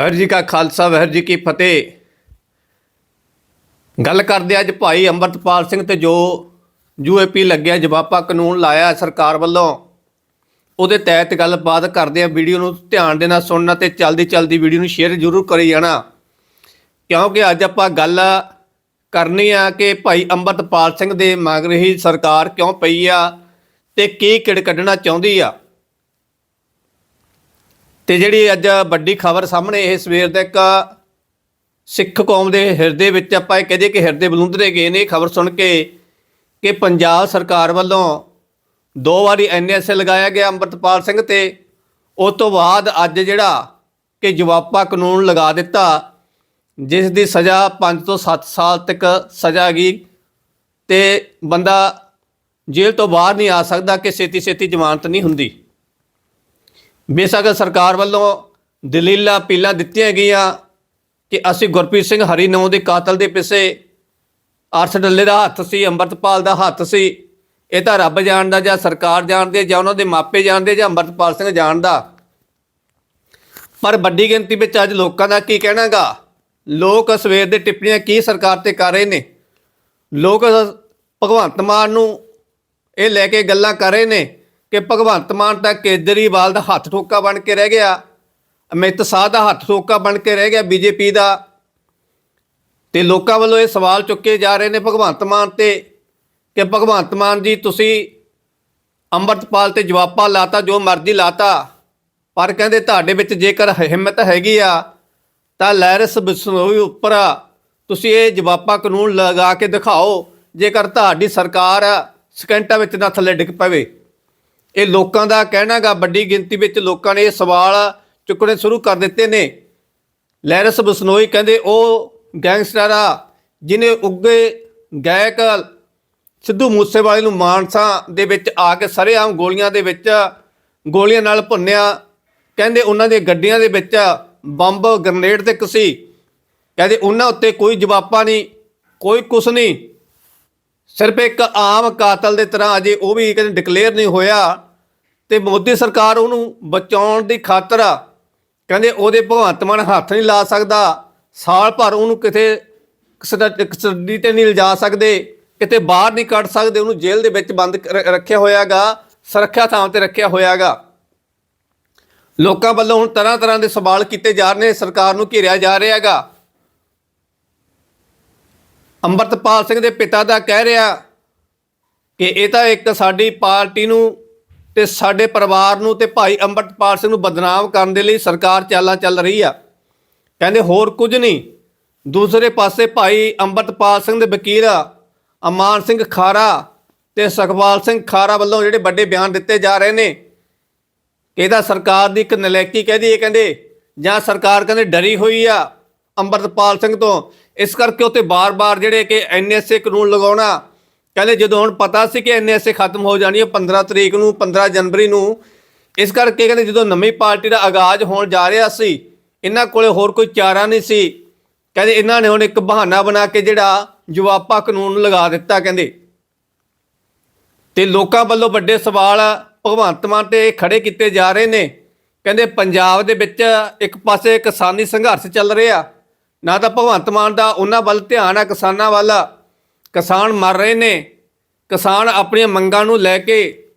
ਵਾਹਿਗੁਰੂ ਜੀ ਕਾ ਖਾਲਸਾ ਵਾਹਿਗੁਰੂ ਜੀ ਕੀ ਫਤਿਹ। ਗੱਲ ਕਰਦੇ ਅੱਜ ਭਾਈ ਅੰਮ੍ਰਿਤਪਾਲ ਸਿੰਘ ਤੇ ਜੋ ਯੂਏਪੀ ਲੱਗਿਆ ਜਵਾਪਾ ਕਾਨੂੰਨ ਲਾਇਆ ਸਰਕਾਰ ਵੱਲੋਂ। ਉਹਦੇ ਤਹਿਤ ਗੱਲਬਾਤ ਕਰਦੇ ਆ ਵੀਡੀਓ ਨੂੰ ਧਿਆਨ ਦੇ ਨਾਲ ਸੁਣਨਾ ਤੇ ਚਲਦੀ ਚਲਦੀ ਵੀਡੀਓ ਨੂੰ ਸ਼ੇਅਰ ਜ਼ਰੂਰ ਕਰੀ ਜਾਣਾ। ਕਿਉਂਕਿ ਅੱਜ ਆਪਾਂ ਗੱਲ ਕਰਨੀ ਆ ਕਿ ਭਾਈ ਅੰਮ੍ਰਿਤਪਾਲ ਸਿੰਘ ਦੇ ਮੰਗ ਰਹੀ ਸਰਕਾਰ ਕਿਉਂ ਪਈ ਆ ਤੇ ਕੀ ਕਿੜ ਕੱਢਣਾ ਚਾਹੁੰਦੀ ਆ। ਤੇ ਜਿਹੜੀ ਅੱਜ ਵੱਡੀ ਖਬਰ ਸਾਹਮਣੇ ਇਹ ਸਵੇਰ ਦਾ ਇੱਕ ਸਿੱਖ ਕੌਮ ਦੇ ਹਿਰਦੇ ਵਿੱਚ ਆਪਾਂ ਇਹ ਕਹਦੇ ਕਿ ਹਿਰਦੇ ਬਲੁੰਦਰੇ ਗਏ ਨੇ। ਖਬਰ ਸੁਣ ਕੇ ਕਿ ਪੰਜਾਬ ਸਰਕਾਰ ਵੱਲੋਂ ਦੋ ਵਾਰੀ ਐਨਐਸਏ ਲਗਾਇਆ ਗਿਆ ਅੰਮ੍ਰਿਤਪਾਲ ਸਿੰਘ ਤੇ। ਉਸ ਤੋਂ ਬਾਅਦ ਅੱਜ ਜਿਹੜਾ ਕਿ ਜਵਾਪਾ ਕਾਨੂੰਨ ਲਗਾ ਦਿੱਤਾ, ਜਿਸ ਦੀ ਸਜ਼ਾ 5 ਤੋਂ 7 ਸਾਲ ਤੱਕ ਸਜ਼ਾ ਗਈ ਤੇ ਬੰਦਾ ਜੇਲ੍ਹ ਤੋਂ ਬਾਹਰ ਨਹੀਂ ਆ ਸਕਦਾ ਕਿ ਛੇਤੀ ਛੇਤੀ ਜ਼ਮਾਨਤ ਨਹੀਂ ਹੁੰਦੀ। ਬੇਸ਼ੱਕ ਸਰਕਾਰ ਵੱਲੋਂ ਦਲੀਲਾਂ ਪੀਲਾਂ ਦਿੱਤੀਆਂ ਗਈਆਂ ਕਿ ਅਸੀਂ ਗੁਰਪ੍ਰੀਤ ਸਿੰਘ ਹਰੀ ਨੌ ਦੇ ਕਾਤਲ ਦੇ ਪਿੱਛੇ ਅਰਸ਼ ਡੱਲੇ ਦਾ ਹੱਥ ਸੀ, ਅੰਮ੍ਰਿਤਪਾਲ ਦਾ ਹੱਥ ਸੀ। ਇਹ ਤਾਂ ਰੱਬ ਜਾਣਦਾ ਜਾਂ ਸਰਕਾਰ ਜਾਣਦੀ ਹੈ ਜਾਂ ਉਹਨਾਂ ਦੇ ਮਾਪੇ ਜਾਣਦੇ ਜਾਂ ਅੰਮ੍ਰਿਤਪਾਲ ਸਿੰਘ ਜਾਣਦਾ। ਪਰ ਵੱਡੀ ਗਿਣਤੀ ਵਿੱਚ ਅੱਜ ਲੋਕਾਂ ਦਾ ਕੀ ਕਹਿਣਾਗਾ? ਲੋਕ ਸਵੇਰ ਦੇ ਟਿੱਪਣੀਆਂ ਕੀ ਸਰਕਾਰ ਤੇ ਕਰ ਰਹੇ ਨੇ? ਲੋਕ ਭਗਵੰਤ ਮਾਨ ਨੂੰ ਇਹ ਲੈ ਕੇ ਗੱਲਾਂ ਕਰ ਰਹੇ ਨੇ। ਕਿ ਭਗਵੰਤ ਮਾਨ ਤਾਂ ਕੇਜਰੀਵਾਲ ਦਾ ਹੱਥ ਠੋਕਾ ਬਣ ਕੇ ਰਹਿ ਗਿਆ, ਅਮਿਤ ਸ਼ਾਹ ਦਾ ਹੱਥ ਠੋਕਾ ਬਣ ਕੇ ਰਹਿ ਗਿਆ ਬੀਜੇਪੀ ਦਾ। ਤੇ ਲੋਕਾਂ ਵੱਲੋਂ ਇਹ ਸਵਾਲ ਚੁੱਕੇ ਜਾ ਰਹੇ ਨੇ ਭਗਵੰਤ ਮਾਨ ਤੇ ਕਿ ਭਗਵੰਤ ਮਾਨ ਜੀ, ਤੁਸੀਂ ਅੰਮ੍ਰਿਤਪਾਲ ਤੇ ਜਵਾਬਾ ਲਾਤਾ, ਜੋ ਮਰਜ਼ੀ ਲਾਤਾ, ਪਰ ਕਹਿੰਦੇ ਤੁਹਾਡੇ ਵਿੱਚ ਜੇਕਰ ਹਿੰਮਤ ਹੈਗੀ ਆ, ਤਾਂ ਲੈਰਸ ਬਿਸਨੋਈ ਉੱਪਰ ਤੁਸੀਂ ਇਹ ਜਵਾਪਾ ਕਾਨੂੰਨ ਲਗਾ ਕੇ ਦਿਖਾਓ, ਜੇਕਰ ਤੁਹਾਡੀ ਸਰਕਾਰ ਸਕਿੰਟਾਂ ਵਿੱਚ ਨਾ ਥੱਲੇ ਡਿੱਗ ਪਵੇ। ਇਹ ਲੋਕਾਂ ਦਾ ਕਹਿਣਾਗਾ ਵੱਡੀ ਗਿਣਤੀ ਵਿੱਚ ਲੋਕਾਂ ਨੇ ਇਹ ਸਵਾਲ ਚੁੱਕਣੇ ਸ਼ੁਰੂ ਕਰ ਦਿੱਤੇ ਨੇ। ਲੈਰਸ ਬਸਨੋਈ ਕਹਿੰਦੇ, ਉਹ ਗੈਂਗਸਟਰ ਆ ਜਿਨੇ ਉੱਗੇ ਗਾਇਕ ਸਿੱਧੂ ਮੂਸੇਵਾਲੇ ਨੂੰ ਮਾਨਸਾ ਦੇ ਵਿੱਚ ਆ ਕੇ ਸਰੇਆਮ ਗੋਲੀਆਂ ਦੇ ਵਿੱਚ, ਗੋਲੀਆਂ ਨਾਲ ਭੁੰਨਿਆ। ਕਹਿੰਦੇ ਉਹਨਾਂ ਦੇ ਗੱਡੀਆਂ ਦੇ ਵਿੱਚ ਬੰਬ, ਗ੍ਰਨੇਡ ਤੇ ਕਸੀ ਕਹਿੰਦੇ ਉਹਨਾਂ ਉੱਤੇ ਕੋਈ ਜਵਾਬਾ ਨਹੀਂ, ਕੋਈ ਕੁਛ ਨਹੀਂ। ਸਿਰਫ ਇੱਕ ਆਮ ਕਾਤਲ ਦੇ ਤਰ੍ਹਾਂ ਅਜੇ ਉਹ ਵੀ ਕਹਿੰਦੇ ਡਿਕਲੇਅਰ ਨਹੀਂ ਹੋਇਆ। ਤੇ ਮੋਦੀ ਸਰਕਾਰ ਉਹਨੂੰ ਬਚਾਉਣ ਦੀ ਖਾਤਰ ਕਹਿੰਦੇ ਉਹਦੇ ਭਗਵੰਤ ਮਾਨ ਹੱਥ ਨਹੀਂ ਲਾ ਸਕਦਾ। ਸਾਲ ਭਰ ਉਹਨੂੰ ਕਿਤੇ ਕਸਟਡੀ ਤੇ ਨਹੀਂ ਲਿਜਾ ਸਕਦੇ। ਕਿਤੇ ਬਾਹਰ ਨਹੀਂ ਕੱਢ ਸਕਦੇ। ਉਹਨੂੰ ਜੇਲ੍ਹ ਦੇ ਵਿੱਚ ਬੰਦ ਰ- ਰੱਖਿਆ ਹੋਇਆਗਾ। ਸੁਰੱਖਿਆ ਥਾਂ ਤੇ ਰੱਖਿਆ ਹੋਇਆਗਾ। ਲੋਕਾਂ ਵੱਲੋਂ ਹੁਣ ਤਰ੍ਹਾਂ ਤਰ੍ਹਾਂ ਦੇ ਸਵਾਲ ਕੀਤੇ ਜਾ ਰਹੇ ਨੇ। ਸਰਕਾਰ ਨੂੰ ਘੇਰਿਆ ਜਾ ਰਿਹਾ ਹੈਗਾ ਅੰਮ੍ਰਿਤਪਾਲ ਸਿੰਘ ਦੇ ਪਿਤਾ ਦਾ ਕਹਿ ਰਿਹਾ ਕਿ ਇਹ ਤਾਂ ਇੱਕ ਸਾਡੀ ਪਾਰਟੀ ਨੂੰ ਤੇ ਸਾਡੇ ਪਰਿਵਾਰ ਨੂੰ ਤੇ ਭਾਈ ਅੰਮ੍ਰਿਤਪਾਲ ਸਿੰਘ ਨੂੰ ਬਦਨਾਮ ਕਰਨ ਦੇ ਲਈ ਸਰਕਾਰ ਚਾਲਾਂ ਚੱਲ ਰਹੀ ਆ। ਕਹਿੰਦੇ ਹੋਰ ਕੁਝ ਨਹੀਂ। ਦੂਸਰੇ ਪਾਸੇ ਭਾਈ ਅੰਮ੍ਰਿਤਪਾਲ ਸਿੰਘ ਦੇ ਵਕੀਲ ਅਮਾਨ ਸਿੰਘ ਖਾਰਾ ਤੇ ਸੁਖਪਾਲ ਸਿੰਘ ਖਾਰਾ ਵੱਲੋਂ ਜਿਹੜੇ ਵੱਡੇ ਬਿਆਨ ਦਿੱਤੇ ਜਾ ਰਹੇ ਨੇ ਕਿ ਇਹਦਾ ਸਰਕਾਰ ਦੀ ਇੱਕ ਨਲੇਕੀ ਕਹਦੀ ਹੈ ਕਹਿੰਦੇ, ਜਾਂ ਸਰਕਾਰ ਕਹਿੰਦੇ ਡਰੀ ਹੋਈ ਆ ਅੰਮ੍ਰਿਤਪਾਲ ਸਿੰਘ ਤੋਂ। ਇਸ ਕਰਕੇ ਉੱਤੇ ਬਾਰ-ਬਾਰ ਜਿਹੜੇ ਕਿ ਐਨਐਸਏ ਕਾਨੂੰਨ ਲਗਾਉਣਾ ਕਹਿੰਦੇ ਜਦੋਂ ਹੁਣ ਪਤਾ ਸੀ ਕਿ ਐਨਐਸਏ ਖਤਮ ਹੋ ਜਾਣੀ ਹੈ 15 ਤਰੀਕ ਨੂੰ 15 ਜਨਵਰੀ ਨੂੰ, ਇਸ ਕਰਕੇ ਕਹਿੰਦੇ ਜਦੋਂ ਨਵੀਂ ਪਾਰਟੀ ਦਾ ਆਗਾਜ਼ ਹੋਣ ਜਾ ਰਿਹਾ ਸੀ, ਇਹਨਾਂ ਕੋਲੇ ਹੋਰ ਕੋਈ ਚਾਰਾ ਨਹੀਂ ਸੀ। ਕਹਿੰਦੇ ਇਹਨਾਂ ਨੇ ਹੁਣ ਇੱਕ ਬਹਾਨਾ ਬਣਾ ਕੇ ਜਿਹੜਾ ਜਵਾਬਾ ਕਾਨੂੰਨ ਲਗਾ ਦਿੱਤਾ ਕਹਿੰਦੇ। ਤੇ ਲੋਕਾਂ ਵੱਲੋਂ ਵੱਡੇ ਸਵਾਲ ਭਗਵੰਤ ਮਾਨ ਤੇ ਖੜੇ ਕੀਤੇ ਜਾ ਰਹੇ ਨੇ। ਕਹਿੰਦੇ ਪੰਜਾਬ ਦੇ ਵਿੱਚ ਇੱਕ ਪਾਸੇ ਕਿਸਾਨੀ ਸੰਘਰਸ਼ ਚੱਲ ਰਿਹਾ। ਨਾ ਤਾਂ ਭਗਵੰਤ ਮਾਨ ਦਾ ਉਹਨਾਂ ਵੱਲ ਧਿਆਨ ਆ ਕਿਸਾਨਾਂ ਵੱਲ। ਕਿਸਾਨ ਮਰ ਰਹੇ ਨੇ, ਕਿਸਾਨ ਆਪਣੀਆਂ ਮੰਗਾਂ ਨੂੰ ਲੈ ਕੇ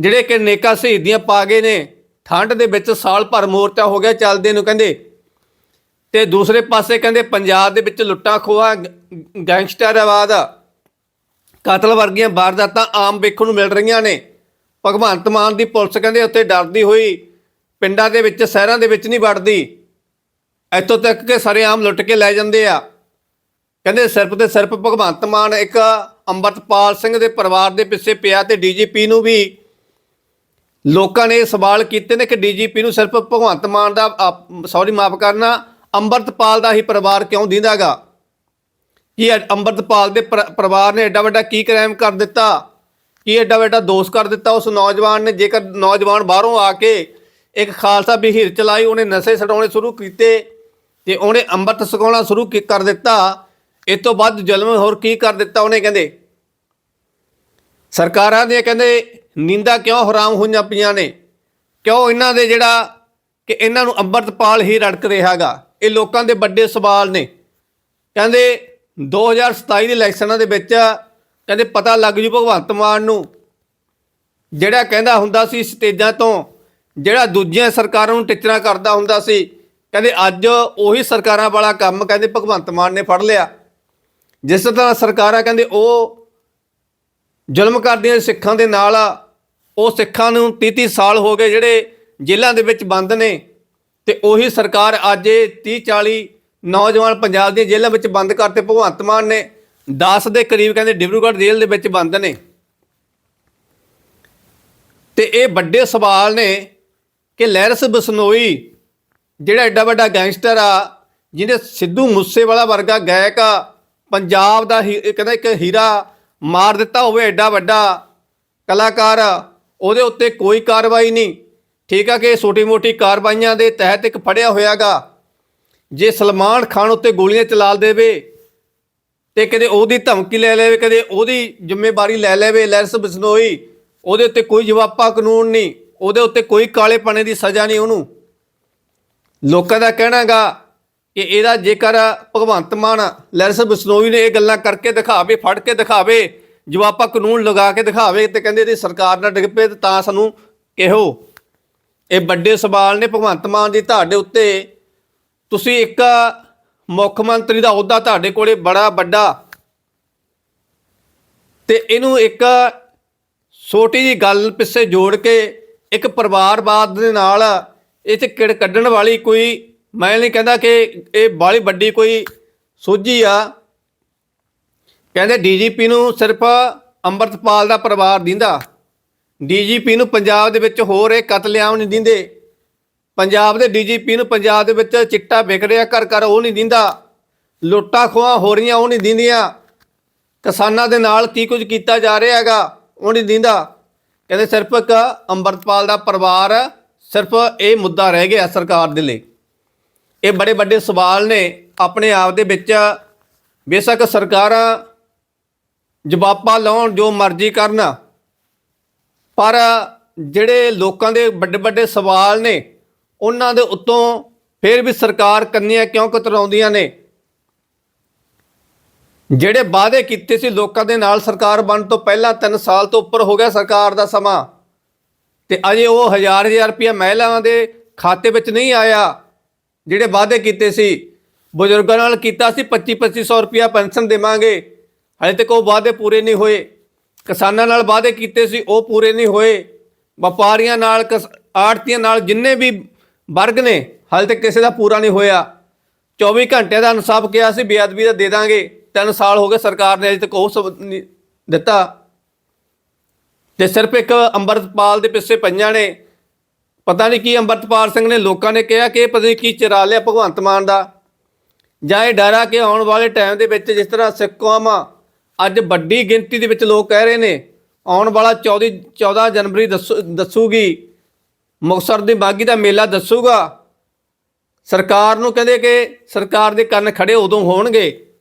ਜਿਹੜੇ ਕਿ ਨੇਕਾ ਸ਼ਹੀਦੀਆਂ ਪਾ ਗਏ ਨੇ, ਠੰਡ ਦੇ ਵਿੱਚ ਸਾਲ ਭਰ ਮੋਰਚਾ ਹੋ ਗਿਆ ਚੱਲਦੇ ਨੂੰ ਕਹਿੰਦੇ, ਤੇ ਦੂਸਰੇ ਪਾਸੇ ਕਹਿੰਦੇ ਪੰਜਾਬ ਦੇ ਵਿੱਚ ਲੁੱਟਾਂ ਖੋਹਾਂ, ਗ- ਗੈਂਗਸਟਰਵਾਦ ਕਤਲ ਵਰਗੀਆਂ ਵਾਰਦਾਤਾਂ ਆਮ ਵੇਖਣ ਨੂੰ ਮਿਲ ਰਹੀਆਂ ਨੇ। ਭਗਵੰਤ ਮਾਨ ਦੀ ਪੁਲਿਸ ਕਹਿੰਦੇ ਉੱਥੇ ਡਰਦੀ ਹੋਈ, ਪਿੰਡਾਂ ਦੇ ਵਿੱਚ, ਸ਼ਹਿਰਾਂ ਦੇ ਵਿੱਚ ਨਹੀਂ ਵੜਦੀ। ਇੱਥੋਂ ਤੱਕ ਕਿ ਸਾਰੇ ਆਮ ਲੁੱਟ ਕੇ ਲੈ ਜਾਂਦੇ ਆ। ਕਹਿੰਦੇ ਸਿਰਫ ਤੇ ਸਿਰਫ ਭਗਵੰਤ ਮਾਨ ਇੱਕ ਅੰਮ੍ਰਿਤਪਾਲ ਸਿੰਘ ਦੇ ਪਰਿਵਾਰ ਦੇ ਪਿੱਛੇ ਪਿਆ ਤੇ ਡੀਜੀਪੀ ਨੂੰ ਵੀ ਲੋਕਾਂ ਨੇ ਸਵਾਲ ਕੀਤੇ ਨੇ ਕਿ ਡੀਜੀਪੀ ਨੂੰ ਸਿਰਫ ਭਗਵੰਤ ਮਾਨ ਦਾ ਸੌਰੀ ਮਾਫ ਕਰਨਾ, ਅੰਮ੍ਰਿਤਪਾਲ ਦਾ ਹੀ ਪਰਿਵਾਰ ਕਿਉਂ ਦਿੰਦਾਗਾ? ਕੀ ਅੰਮ੍ਰਿਤਪਾਲ ਦੇ ਪਰਿਵਾਰ ਨੇ ਐਡਾ ਵੱਡਾ ਕੀ ਕ੍ਰਾਈਮ ਕਰ ਦਿੱਤਾ? ਕੀ ਐਡਾ ਵੱਡਾ ਦੋਸ਼ ਕਰ ਦਿੱਤਾ ਉਸ ਨੌਜਵਾਨ ਨੇ? ਜੇਕਰ ਨੌਜਵਾਨ ਬਾਹਰੋਂ ਆ ਕੇ ਇੱਕ ਖਾਲਸਾ ਬਿਹੀਰ ਚਲਾਈ, ਉਹਨੇ ਨਸ਼ੇ ਛਡਾਉਣੇ ਸ਼ੁਰੂ ਕੀਤੇ ਤੇ ਉਹਨੇ ਅੰਮ੍ਰਿਤ ਛਕਾਉਣਾ ਸ਼ੁਰੂ ਕੀ- ਕਰ ਦਿੱਤਾ ਇਹ ਤੋਂ ਵੱਧ ਜ਼ੁਲਮ ਹੋਰ ਕੀ ਕਰ ਦਿੱਤਾ ਉਹਨੇ ਕਹਿੰਦੇ? ਸਰਕਾਰਾਂ ਦੇ ਕਹਿੰਦੇ, ਨਿੰਦਾ ਕਿਉਂ ਹਰਾਮ ਹੋਈਆਂ ਪਈਆਂ ਨੇ? ਕਿਉਂ ਇਹਨਾਂ ਦੇ ਜਿਹੜਾ ਕਿ ਇਹਨਾਂ ਨੂੰ ਅੰਮ੍ਰਿਤਪਾਲ ਹੀ ਰੜਕ ਰਿਹਾਗਾ ਇਹ ਲੋਕਾਂ ਦੇ ਵੱਡੇ ਸਵਾਲ ਨੇ। ਕਹਿੰਦੇ 2027 ਦੇ ਇਲੈਕਸ਼ਨਾਂ ਦੇ ਵਿੱਚ ਕਹਿੰਦੇ ਪਤਾ ਲੱਗ ਜੂ ਭਗਵੰਤ ਮਾਨ ਨੂੰ ਜਿਹੜਾ ਕਹਿੰਦਾ ਹੁੰਦਾ ਸੀ ਸਟੇਜਾਂ ਤੋਂ, ਜਿਹੜਾ ਦੂਜੀਆਂ ਸਰਕਾਰਾਂ ਨੂੰ ਟਿੱਚਰਾਂ ਕਰਦਾ ਹੁੰਦਾ ਸੀ। ਕਹਿੰਦੇ, ਅੱਜ ਉਹੀ ਸਰਕਾਰਾਂ ਵਾਲਾ ਕੰਮ ਕਹਿੰਦੇ ਭਗਵੰਤ ਮਾਨ ਨੇ ਫੜ ਲਿਆ। ਜਿਸ ਤਰ੍ਹਾਂ ਸਰਕਾਰਾਂ ਕਹਿੰਦੇ ਉਹ ਜ਼ੁਲਮ ਕਰਦੀਆਂ ਸਿੱਖਾਂ ਦੇ ਨਾਲ ਆ, ਉਹ ਸਿੱਖਾਂ ਨੂੰ 30-30 ਸਾਲ ਹੋ ਗਏ ਜਿਹੜੇ ਜੇਲ੍ਹਾਂ ਦੇ ਵਿੱਚ ਬੰਦ ਨੇ ਤੇ ਉਹੀ ਸਰਕਾਰ ਅੱਜ ਇਹ 30-40 ਨੌਜਵਾਨ ਪੰਜਾਬ ਦੀਆਂ ਜੇਲ੍ਹਾਂ ਵਿੱਚ ਬੰਦ ਕਰਤੇ ਭਗਵੰਤ ਮਾਨ ਨੇ 10 ਦੇ ਕਰੀਬ ਕਹਿੰਦੇ ਡਿਬਰੂਗੜ੍ਹ ਜੇਲ੍ਹ ਦੇ ਵਿੱਚ ਬੰਦ ਨੇ। ਤੇ ਇਹ ਵੱਡੇ ਸਵਾਲ ਨੇ ਕਿ ਲਹਿਰਸ ਬਸਨੋਈ ਜਿਹੜਾ ਐਡਾ ਵੱਡਾ ਗੈਂਗਸਟਰ ਆ ਜਿਹਨੇ ਸਿੱਧੂ ਮੂਸੇਵਾਲਾ ਵਰਗਾ ਗਾਇਕ ਆ ਪੰਜਾਬ ਦਾ ਹੀ- ਕਹਿੰਦਾ ਇੱਕ ਹੀਰਾ ਮਾਰ ਦਿੱਤਾ ਹੋਵੇ, ਐਡਾ ਵੱਡਾ ਕਲਾਕਾਰ, ਉਹਦੇ ਉੱਤੇ ਕੋਈ ਕਾਰਵਾਈ ਨਹੀਂ। ਠੀਕ ਆ ਕਿ ਛੋਟੀ-ਮੋਟੀ ਕਾਰਵਾਈਆਂ ਦੇ ਤਹਿਤ ਇੱਕ ਫੜਿਆ ਹੋਇਆਗਾ। ਜੇ ਸਲਮਾਨ ਖਾਨ ਉੱਤੇ ਗੋਲੀਆਂ ਚਲਾ ਦੇਵੇ ਤੇ ਕਦੇ ਉਹਦੀ ਧਮਕੀ ਲੈ ਲਵੇ, ਕਦੇ ਉਹਦੀ ਜ਼ਿੰਮੇਵਾਰੀ ਲੈ ਲੈਵੇ ਲੈਰਸ ਬਸਨੋਈ, ਉਹਦੇ ਉੱਤੇ ਕੋਈ ਜਵਾਬਾ ਕਾਨੂੰਨ ਨਹੀਂ, ਉਹਦੇ ਉੱਤੇ ਕੋਈ ਕਾਲੇ ਪਾਣੇ ਦੀ ਸਜ਼ਾ ਨਹੀਂ ਉਹਨੂੰ। ਲੋਕਾਂ ਦਾ ਕਹਿਣਾਗਾ ਕਿ ਇਹਦਾ ਜੇਕਰ ਭਗਵੰਤ ਮਾਨ ਲੈਰਸ ਬਸਨੋਈ ਨੇ ਇਹ ਗੱਲਾਂ ਕਰਕੇ ਦਿਖਾਵੇ, ਫੜ ਕੇ ਦਿਖਾਵੇ, ਜਵਾਬਾ ਕਾਨੂੰਨ ਲਗਾ ਕੇ ਦਿਖਾਵੇ ਤੇ ਕਹਿੰਦੇ ਇਹਦੀ ਸਰਕਾਰ ਨਾਲ ਡਿੱਗ ਪਏ ਤਾਂ ਸਾਨੂੰ ਕਿਹੋ। ਇਹ ਵੱਡੇ ਸਵਾਲ ਨੇ ਭਗਵੰਤ ਮਾਨ ਦੀ ਤੁਹਾਡੇ ਉੱਤੇ। ਤੁਸੀਂ ਇੱਕ ਮੁੱਖ ਮੰਤਰੀ ਦਾ ਅਹੁਦਾ ਤੁਹਾਡੇ ਕੋਲੇ ਬੜਾ ਵੱਡਾ। ਤੇ ਇਹਨੂੰ ਇੱਕ ਛੋਟੀ ਜੀ ਗੱਲ ਪਿੱਛੇ ਜੋੜ ਕੇ ਇੱਕ ਪਰਿਵਾਰਵਾਦ ਦੇ ਨਾਲ ਇਹ ਤੇ ਕਿੜ ਕੱਢਣ ਵਾਲੀ ਕੋਈ ਮੈਂ ਨਹੀਂ ਕਹਿੰਦਾ ਕਿ ਇਹ ਬਾਲੀ ਵੱਡੀ ਕੋਈ ਸੋਝੀ ਆ। ਕਹਿੰਦੇ ਡੀਜੀਪੀ ਨੂੰ ਸਿਰਫ ਅੰਮ੍ਰਿਤਪਾਲ ਦਾ ਪਰਿਵਾਰ ਦਿੰਦਾ। ਡੀਜੀਪੀ ਨੂੰ ਪੰਜਾਬ ਦੇ ਵਿੱਚ ਹੋ ਰਹੇ ਕਤਲੇਆਮ ਨਹੀਂ ਦਿੰਦੇ। ਪੰਜਾਬ ਦੇ ਡੀਜੀਪੀ ਨੂੰ ਪੰਜਾਬ ਦੇ ਵਿੱਚ ਚਿੱਟਾ ਵਿਕ ਰਿਹਾ, ਘਰ ਘਰ ਉਹ ਨਹੀਂ ਦਿੰਦਾ। ਲੁੱਟਾਂ ਖੋਹਾਂ ਹੋ ਰਹੀਆਂ, ਉਹ ਨਹੀਂ ਦਿੰਦੀਆਂ। ਕਿਸਾਨਾਂ ਦੇ ਨਾਲ ਕੀ ਕੁਝ ਕੀਤਾ ਜਾ ਰਿਹਾ ਹੈਗਾ, ਉਹ ਨਹੀਂ ਦਿੰਦਾ। ਕਹਿੰਦੇ ਸਿਰਫ ਇੱਕ ਅੰਮ੍ਰਿਤਪਾਲ ਦਾ ਪਰਿਵਾਰ, ਸਿਰਫ ਇਹ ਮੁੱਦਾ ਰਹਿ ਗਿਆ ਸਰਕਾਰ ਦੇ ਲਈ। ਇਹ ਬੜੇ ਵੱਡੇ ਸਵਾਲ ਨੇ। ਆਪਣੇ ਆਪ ਦੇ ਵਿੱਚ ਬੇਸ਼ੱਕ ਸਰਕਾਰਾਂ ਜਵਾਬਾਂ ਲਾਉਣ ਜੋ ਮਰਜ਼ੀ ਕਰਨ, ਪਰ ਜਿਹੜੇ ਲੋਕਾਂ ਦੇ ਵੱਡੇ ਵੱਡੇ ਸਵਾਲ ਨੇ, ਉਹਨਾਂ ਦੇ ਉੱਤੋਂ ਫਿਰ ਵੀ ਸਰਕਾਰ ਕੰਨੀਆਂ ਕਿਉਂ ਕਤਰਾਉਂਦੀਆਂ ਨੇ? ਜਿਹੜੇ ਵਾਅਦੇ ਕੀਤੇ ਸੀ ਲੋਕਾਂ ਦੇ ਨਾਲ ਸਰਕਾਰ ਬਣਨ ਤੋਂ ਪਹਿਲਾਂ 3 ਸਾਲ ਤੋਂ ਉੱਪਰ ਹੋ ਗਿਆ ਸਰਕਾਰ ਦਾ ਸਮਾਂ, ਤੇ ਅਜੇ ਉਹ ਹਜ਼ਾਰ ਹਜ਼ਾਰ ਰੁਪਇਆ ਮਹਿਲਾਵਾਂ ਦੇ ਖਾਤੇ ਵਿੱਚ ਨਹੀਂ ਆਇਆ। ਜਿਹੜੇ ਵਾਅਦੇ ਕੀਤੇ ਸੀ, ਬਜ਼ੁਰਗਾਂ ਨਾਲ ਕੀਤਾ ਸੀ 25 2500 ਰੁਪਇਆ ਪੈਨਸ਼ਨ ਦੇਵਾਂਗੇ। ਹਲੇ ਤੱਕ ਉਹ ਵਾਅਦੇ ਪੂਰੇ ਨਹੀਂ ਹੋਏ। ਕਿਸਾਨਾਂ ਨਾਲ ਵਾਅਦੇ ਕੀਤੇ ਸੀ, ਉਹ ਪੂਰੇ ਨਹੀਂ ਹੋਏ। ਵਪਾਰੀਆਂ ਨਾਲ ਆੜਤੀਆਂ ਨਾਲ ਜਿੰਨੇ ਵੀ ਵਰਗ ਨੇ ਹਲੇ ਤੱਕ ਕਿਸੇ ਦਾ ਪੂਰਾ ਨਹੀਂ ਹੋਇਆ। 24 ਘੰਟੇ ਦਾ ਇਨਸਾਫ ਕਿਹਾ ਸੀ, ਬੇਅਦਬੀ ਦਾ ਦੇ ਦਾਂਗੇ। 3 ਸਾਲ ਹੋ ਗਏ ਸਰਕਾਰ ਨੇ ਅਜੇ ਤੱਕ ਉਹ ਸਭ ਨਹੀਂ ਦਿੱਤਾ। ਤੇ ਸਿਰਫ ਇੱਕ ਅੰਮ੍ਰਿਤਪਾਲ ਦੇ ਪਿੱਛੇ ਪਈਆਂ ਨੇ। ਪਤਾ ਨਹੀਂ ਕੀ ਅੰਮ੍ਰਿਤਪਾਲ ਸਿੰਘ ਨੇ ਲੋਕਾਂ ਨੇ ਕਿਹਾ ਕਿ ਪਤਾ ਨਹੀਂ ਕੀ ਚਰਾ ਲਿਆ ਭਗਵੰਤ ਮਾਨ ਦਾ। ਜਾਂ ਇਹ ਡਰ ਆ ਕਿ ਆਉਣ ਵਾਲੇ ਟਾਈਮ ਦੇ ਵਿੱਚ ਜਿਸ ਤਰ੍ਹਾਂ ਸਿੱਖ ਕੌਮ ਅੱਜ ਵੱਡੀ ਗਿਣਤੀ ਦੇ ਵਿੱਚ ਲੋਕ ਕਹਿ ਰਹੇ ਨੇ, ਆਉਣ ਵਾਲਾ 14 14 ਜਨਵਰੀ ਦੱਸੂ- ਦੱਸੂਗੀ। ਮੁਕਤਸਰ ਦੀ ਬਾਗੀ ਦਾ ਮੇਲਾ ਦੱਸੂਗਾ। ਸਰਕਾਰ ਨੂੰ ਕਹਿੰਦੇ ਕਿ ਸਰਕਾਰ ਦੇ ਕੰਨ ਖੜੇ ਉਦੋਂ ਹੋਣਗੇ।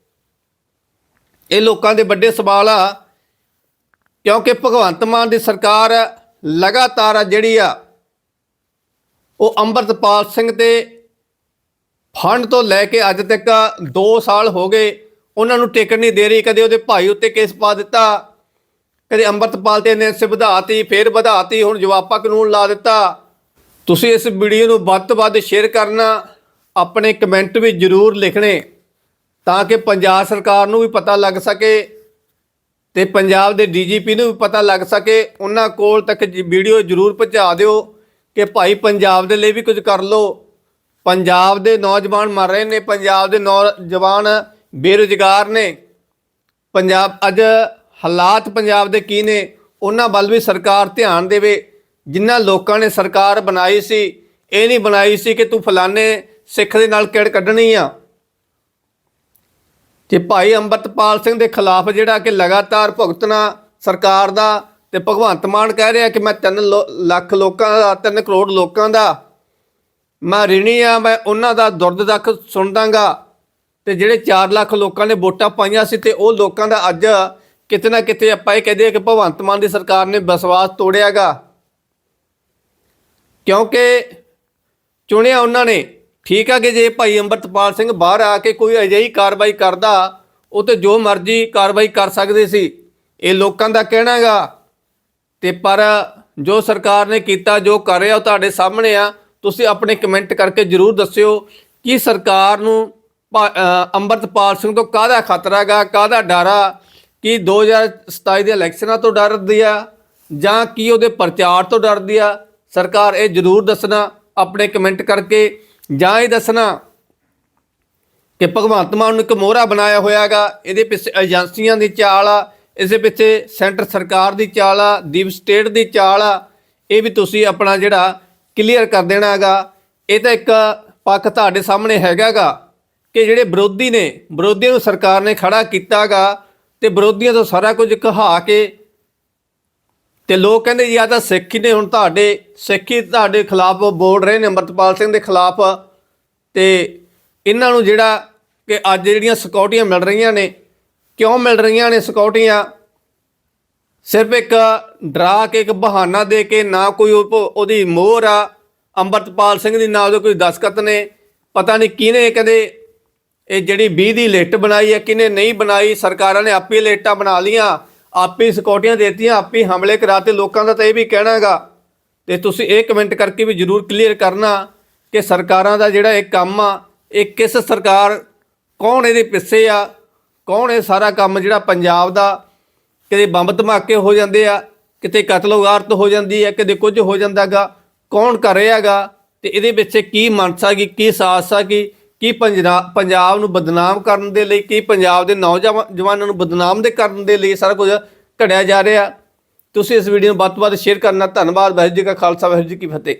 ਇਹ ਲੋਕਾਂ ਦੇ ਵੱਡੇ ਸਵਾਲ ਆ, ਕਿਉਂਕਿ ਭਗਵੰਤ ਮਾਨ ਦੀ ਸਰਕਾਰ ਲਗਾਤਾਰ ਜਿਹੜੀ ਆ ਉਹ ਅੰਮ੍ਰਿਤਪਾਲ ਸਿੰਘ ਦੇ ਫੰਡ ਤੋਂ ਲੈ ਕੇ ਅੱਜ ਤੱਕ 2 ਸਾਲ ਹੋ ਗਏ, ਉਹਨਾਂ ਨੂੰ ਟਿਕਟ ਨਹੀਂ ਦੇ ਰਹੀ, ਕਦੇ ਉਹਦੇ ਭਾਈ ਉੱਤੇ ਕੇਸ ਪਾ ਦਿੱਤਾ, ਕਦੇ ਅੰਮ੍ਰਿਤਪਾਲ ਤੇ ਨੇ ਵਧਾਤੀ, ਫੇਰ ਵਧਾਤੀ, ਹੁਣ ਜਵਾਪਾ ਕਾਨੂੰਨ ਲਾ ਦਿੱਤਾ। ਤੁਸੀਂ ਇਸ ਵੀਡੀਓ ਨੂੰ ਵੱਧ ਤੋਂ ਵੱਧ ਸ਼ੇਅਰ ਕਰਨਾ, ਆਪਣੇ ਕਮੈਂਟ ਵੀ ਜ਼ਰੂਰ ਲਿਖਣੇ, ਤਾਂ ਕਿ ਪੰਜਾਬ ਸਰਕਾਰ ਨੂੰ ਵੀ ਪਤਾ ਲੱਗ ਸਕੇ ਤੇ ਪੰਜਾਬ ਦੇ ਡੀਜੀਪੀ ਨੂੰ ਵੀ ਪਤਾ ਲੱਗ ਸਕੇ। ਉਹਨਾਂ ਕੋਲ ਤੱਕ ਵੀਡੀਓ ਜ਼ਰੂਰ ਪਹੁੰਚਾ ਦਿਓ। ਕਿ ਭਾਈ ਪੰਜਾਬ ਦੇ ਲਈ ਵੀ ਕੁਝ ਕਰ ਲਓ। ਪੰਜਾਬ ਦੇ ਨੌਜਵਾਨ ਮਰ ਰਹੇ ਨੇ, ਪੰਜਾਬ ਦੇ ਨੌਜਵਾਨ ਬੇਰੁਜ਼ਗਾਰ ਨੇ। ਪੰਜਾਬ, ਅੱਜ ਹਾਲਾਤ ਪੰਜਾਬ ਦੇ ਕੀ ਨੇ, ਉਹਨਾਂ ਵੱਲ ਵੀ ਸਰਕਾਰ ਧਿਆਨ ਦੇਵੇ। ਜਿਨ੍ਹਾਂ ਲੋਕਾਂ ਨੇ ਸਰਕਾਰ ਬਣਾਈ ਸੀ, ਇਹ ਨਹੀਂ ਬਣਾਈ ਸੀ ਕਿ ਤੂੰ ਫਲਾਣੇ ਸਿੱਖ ਦੇ ਨਾਲ ਕਿਹੜ ਕੱਢਣੀ ਆ। ਕਿ ਭਾਈ ਅੰਮ੍ਰਿਤਪਾਲ ਸਿੰਘ ਦੇ ਖਿਲਾਫ ਜਿਹੜਾ ਕਿ ਲਗਾਤਾਰ ਭੁਗਤਣਾ ਸਰਕਾਰ ਦਾ ਤੇ ਭਗਵੰਤ ਮਾਨ ਕਹਿ ਰਿਹਾ ਕਿ ਮੈਂ 3 ਲੱਖ ਲੋਕਾਂ ਦਾ 3 ਕਰੋੜ ਲੋਕਾਂ ਦਾ, ਮੈਂ ਰਿਣੀ ਆ, ਮੈਂ ਉਹਨਾਂ ਦਾ ਦੁਰਦ ਦਰਦ ਦੁੱਖ ਸੁਣਦਾਗਾ ਤੇ ਜਿਹੜੇ 4 ਲੱਖ ਲੋਕਾਂ ਨੇ ਵੋਟਾਂ ਪਾਈਆਂ ਸੀ ਤੇ ਉਹ ਲੋਕਾਂ ਦਾ ਅੱਜ ਕਿਤੇ ਨਾ ਕਿਤੇ ਆਪਾਂ ਇਹ ਕਹਦੇ ਕਿ ਭਗਵੰਤ ਮਾਨ ਦੀ ਸਰਕਾਰ ਨੇ ਵਿਸ਼ਵਾਸ ਤੋੜਿਆਗਾ। ਕਿਉਂਕਿ ਚੁਣਿਆ ਉਹਨਾਂ ਨੇ, ਠੀਕ ਆ ਕਿ ਜੇ ਭਾਈ ਅੰਮ੍ਰਿਤਪਾਲ ਸਿੰਘ ਬਾਹਰ ਆ ਕੇ ਕੋਈ ਅਜਿਹੀ ਕਾਰਵਾਈ ਕਰਦਾ, ਉਹ ਤੇ ਜੋ ਮਰਜ਼ੀ ਕਾਰਵਾਈ ਕਰ ਸਕਦੇ ਸੀ, ਇਹ ਲੋਕਾਂ ਦਾ ਕਹਿਣਾ ਹੈਗਾ। ਤੇ ਪਰ ਜੋ ਸਰਕਾਰ ਨੇ ਕੀਤਾ, ਜੋ ਕਰ ਰਿਹਾ ਉਹ ਤੁਹਾਡੇ ਸਾਹਮਣੇ ਆ, ਤੁਸੀਂ ਆਪਣੇ ਕਮੈਂਟ ਕਰਕੇ ਜਰੂਰ ਦੱਸਿਓ ਕਿ ਸਰਕਾਰ ਨੂੰ ਭਾ- ਅੰਮ੍ਰਿਤਪਾਲ ਸਿੰਘ ਤੋਂ ਕਾਹਦਾ ਖਤਰਾ ਹੈਗਾ, ਕਾਹਦਾ ਡਰ ਆ, ਕੀ 2027 ਦੇ ਇਲੈਕਸ਼ਨਾਂ ਤੋਂ ਡਰਦੀ ਆ ਜਾਂ ਕੀ ਉਹਦੇ ਪ੍ਰਚਾਰ ਤੋਂ ਡਰਦੀ ਆ। ਸਰਕਾਰ ਇਹ ਜਰੂਰ ਦੱਸਣਾ, ਆਪਣੇ ਕਮੈਂਟ ਕਰਕੇ। ਜਾਂ ਇਹ ਦੱਸਣਾ ਕਿ ਭਗਵੰਤ ਮਾਨ ਨੂੰ ਇੱਕ ਮੋਹਰਾ ਬਣਾਇਆ ਹੋਇਆਗਾ ਇਹਦੇ ਪਿੱਛੇ ਏਜੰਸੀਆਂ ਦੀ ਚਾਲ ਆ ਇਸੇ ਪਿੱਛੇ ਸੈਂਟਰ ਸਰਕਾਰ ਦੀ ਚਾਲ ਆ, ਦੀਪ ਸਟੇਟ ਦੀ ਚਾਲ ਆ, ਇਹ ਵੀ ਤੁਸੀਂ ਆਪਣਾ ਜਿਹੜਾ ਕਲੀਅਰ ਕਰ ਦੇਣਾ ਹੈਗਾ। ਇਹ ਤਾਂ ਇੱਕ ਪੱਖ ਤੁਹਾਡੇ ਸਾਹਮਣੇ ਹੈਗਾਗਾ ਕਿ ਜਿਹੜੇ ਵਿਰੋਧੀ ਨੇ, ਵਿਰੋਧੀਆਂ ਨੂੰ ਸਰਕਾਰ ਨੇ ਖੜਾ ਕੀਤਾਗਾ ਤੇ ਵਿਰੋਧੀਆਂ ਤੋਂ ਸਾਰਾ ਕੁਝ ਕਹਾ ਕੇ ਤੇ ਲੋਕ ਕਹਿੰਦੇ ਜੀ ਆ ਤਾਂ ਸਿੱਖ ਹੀ ਨੇ, ਹੁਣ ਤੁਹਾਡੇ ਸਿੱਖੀ ਤੁਹਾਡੇ ਖਿਲਾਫ ਬੋਲ ਰਹੇ ਨੇ, ਅੰਮ੍ਰਿਤਪਾਲ ਸਿੰਘ ਦੇ ਖਿਲਾਫ। ਤੇ ਇਹਨਾਂ ਨੂੰ ਜਿਹੜਾ ਕਿ ਅੱਜ ਜਿਹੜੀਆਂ ਸਿਕਿਉਰਟੀਆਂ ਮਿਲ ਰਹੀਆਂ ਨੇ ਕਿਉਂ ਮਿਲ ਰਹੀਆਂ ਨੇ ਸਿਕਿਉਰਟੀਆਂ ਸਿਰਫ ਇੱਕ ਡਰਾ ਕੇ ਇੱਕ ਬਹਾਨਾ ਦੇ ਕੇ ਨਾ ਕੋਈ ਉਹਦੀ ਮੋਹਰ ਆ। ਅੰਮ੍ਰਿਤਪਾਲ ਸਿੰਘ ਦੀ ਨਾ ਉਹਦੇ ਕੋਈ ਦਸਖਤ ਨੇ। ਪਤਾ ਨਹੀਂ ਕਿਹਨੇ ਕਹਿੰਦੇ ਇਹ ਜਿਹੜੀ 20 ਦੀ ਲਿਸਟ ਬਣਾਈ ਹੈ, ਕਿਹਨੇ ਨਹੀਂ ਬਣਾਈ। ਸਰਕਾਰਾਂ ਨੇ ਆਪੇ ਲਿਸਟਾਂ ਬਣਾ ਲੀਆਂ ਆਪੇ ਸਿਕਿਉਰਟੀਆਂ ਦੇਤੀਆਂ, ਆਪੇ ਹਮਲੇ ਕਰਾਤੇ। ਲੋਕਾਂ ਦਾ ਤਾਂ ਇਹ ਵੀ ਕਹਿਣਾ ਹੈਗਾ। ਤੇ ਤੁਸੀਂ ਇਹ ਕਮੈਂਟ ਕਰਕੇ ਵੀ ਜਰੂਰ ਕਲੀਅਰ ਕਰਨਾ ਕਿ ਸਰਕਾਰਾਂ ਦਾ ਜਿਹੜਾ ਇਹ ਕੰਮ ਆ, ਇਹ ਕਿਸ ਸਰਕਾਰ, ਕੌਣ ਇਹਦੇ ਪਿੱਛੇ ਆ? ਕੌਣ ਇਹ ਸਾਰਾ ਕੰਮ ਜਿਹੜਾ ਪੰਜਾਬ ਦਾ ਕਿਤੇ ਬੰਬ ਧਮਾਕੇ ਹੋ ਜਾਂਦੇ ਆ, ਕਿਤੇ ਕਤਲ ਵਾਰਤ ਹੋ ਜਾਂਦੀ ਹੈ, ਕਿਤੇ ਕੁਝ ਹੋ ਜਾਂਦਾਗਾ ਕੌਣ ਕਰ ਰਿਹਾਗਾ ਤੇ ਇਹਦੇ ਵਿੱਚ ਕੀ ਮਨਸਾ ਕੀ ਕੀ ਸਾਜ਼ਿਸ਼ ਆ ਕੀ ਕੀ ਪੰਜਾਬ ਪੰਜਾਬ ਨੂੰ ਬਦਨਾਮ ਕਰਨ ਦੇ ਲਈ, ਕੀ ਪੰਜਾਬ ਦੇ ਨੌਜਵਾਨ, ਜਵਾਨਾਂ ਨੂੰ ਬਦਨਾਮ ਦੇ ਕਰਨ ਦੇ ਲਈ ਸਾਰਾ ਕੁਝ ਘੜਿਆ ਜਾ ਰਿਹਾ। ਤੁਸੀਂ ਇਸ ਵੀਡੀਓ ਨੂੰ ਵੱਧ ਤੋਂ ਵੱਧ ਸ਼ੇਅਰ ਕਰਨਾ। ਧੰਨਵਾਦ। ਵਾਹਿਗੁਰੂ ਜੀ ਕਾ ਖਾਲਸਾ। ਵਾਹਿਗੁਰੂ ਜੀ ਕੀ ਫਤਿਹ।